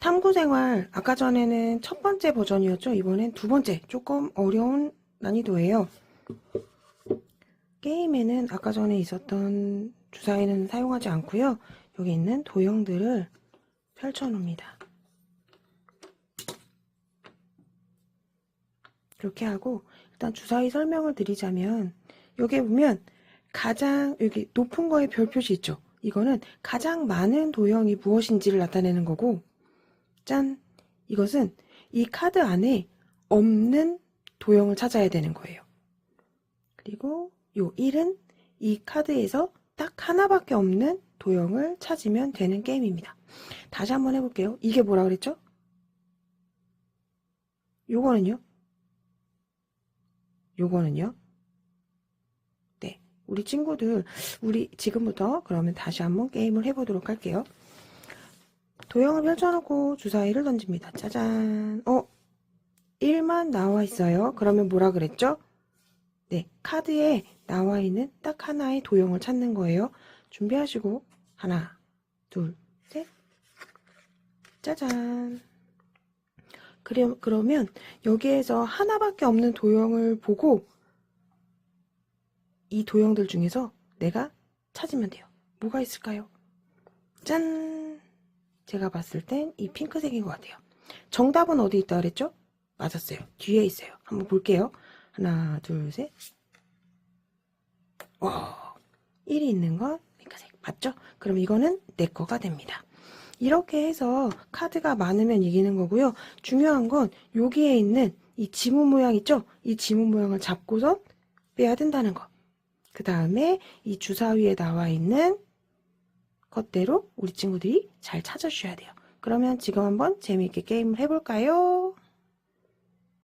탐구 생활 아까 전에는 첫 번째 버전이었죠. 이번엔 두 번째 조금 어려운 난이도예요. 게임에는 아까 전에 있었던 주사위는 사용하지 않고요. 여기 있는 도형들을 펼쳐놓습니다. 이렇게 하고 일단 주사위 설명을 드리자면 여기에 보면 가장 여기 높은 거에 별 표시 있죠. 이거는 가장 많은 도형이 무엇인지를 나타내는 거고 짠! 이것은 이 카드 안에 없는 도형을 찾아야 되는 거예요. 그리고 요 1은 이 카드에서 딱 하나밖에 없는 도형을 찾으면 되는 게임입니다. 다시 한번 해볼게요. 이게 뭐라 그랬죠? 요거는요? 요거는요? 네. 우리 친구들, 우리 지금부터 그러면 다시 한번 게임을 해보도록 할게요. 도형을 펼쳐놓고 주사위를 던집니다. 짜잔. 어? 1만 나와 있어요. 그러면 뭐라 그랬죠? 네. 카드에 나와 있는 딱 하나의 도형을 찾는 거예요. 준비하시고, 하나, 둘, 셋. 짜잔. 그래, 그러면 여기에서 하나밖에 없는 도형을 보고 이 도형들 중에서 내가 찾으면 돼요. 뭐가 있을까요? 짠! 제가 봤을 땐 이 핑크색인 것 같아요. 정답은 어디 있다 그랬죠? 맞았어요. 뒤에 있어요. 한번 볼게요. 하나, 둘, 셋. 와, 1이 있는 건 핑크색. 맞죠? 그럼 이거는 내 거가 됩니다. 이렇게 해서 카드가 많으면 이기는 거고요. 중요한 건 여기에 있는 이 지문 모양 있죠? 이 지문 모양을 잡고서 빼야 된다는 거. 그 다음에 이 주사위에 나와 있는 것대로 우리 친구들이 잘 찾아주셔야 돼요. 그러면 지금 한번 재미있게 게임을 해볼까요?